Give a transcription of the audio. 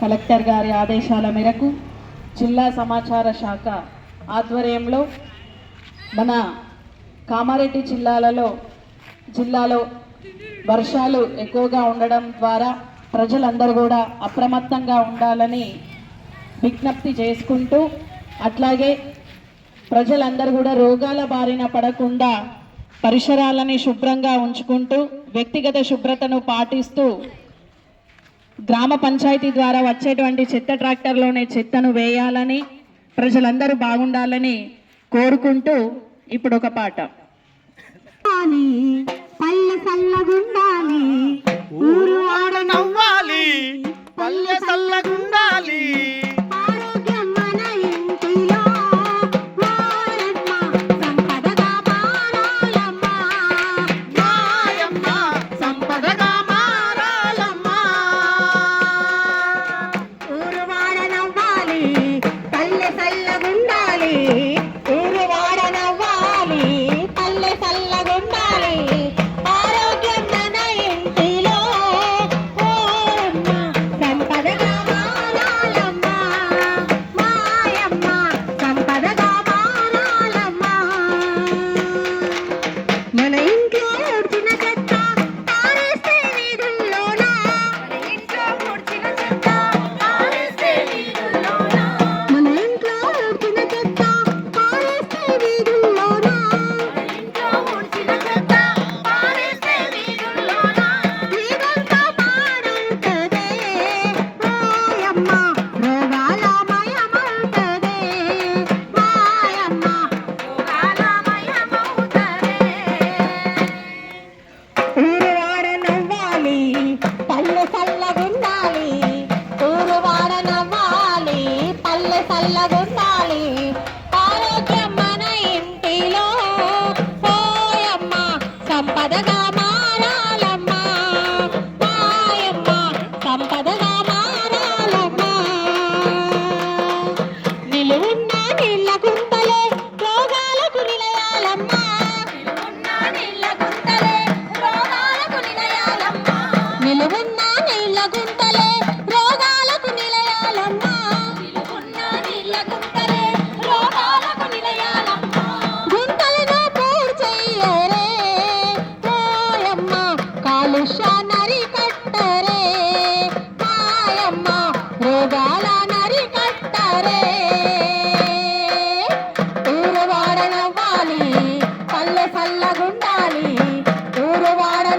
Collector గారి ఆదేశాల మేరకు జిల్లా సమాచార శాఖ ఆధ్వర్యంలో మన కామారెడ్డి జిల్లాలలో జిల్లాలో వర్షాలు ఎక్కువగా ఉండడం ద్వారా ప్రజలందరూ కూడా అప్రమత్తంగా ఉండాలని విజ్ఞప్తి చేసుకుంటూ అట్లాగే ప్రజలందరూ కూడా రోగాల బారిన పడకుండా పరిసరాలని శుభ్రంగా ఉంచుకుంటూ వ్యక్తిగత శుభ్రతను పాటిస్తూ గ్రామ పంచాయతీ ద్వారా వచ్చేటువంటి చెత్త ట్రాక్టర్లోనే చెత్తను వేయాలని ప్రజలందరూ బాగుండాలని కోరుకుంటూ ఇప్పుడు ఒక పాట పల్లె చల్లగుండాలి చల్లగుండాలి ఆరోగ్యం మన ఇంటిలో ఓయమ్మ సంపదగా మారాలమ్మ. మాయమ్మ సంపదగా మారాలమ్మ. నిలువున్న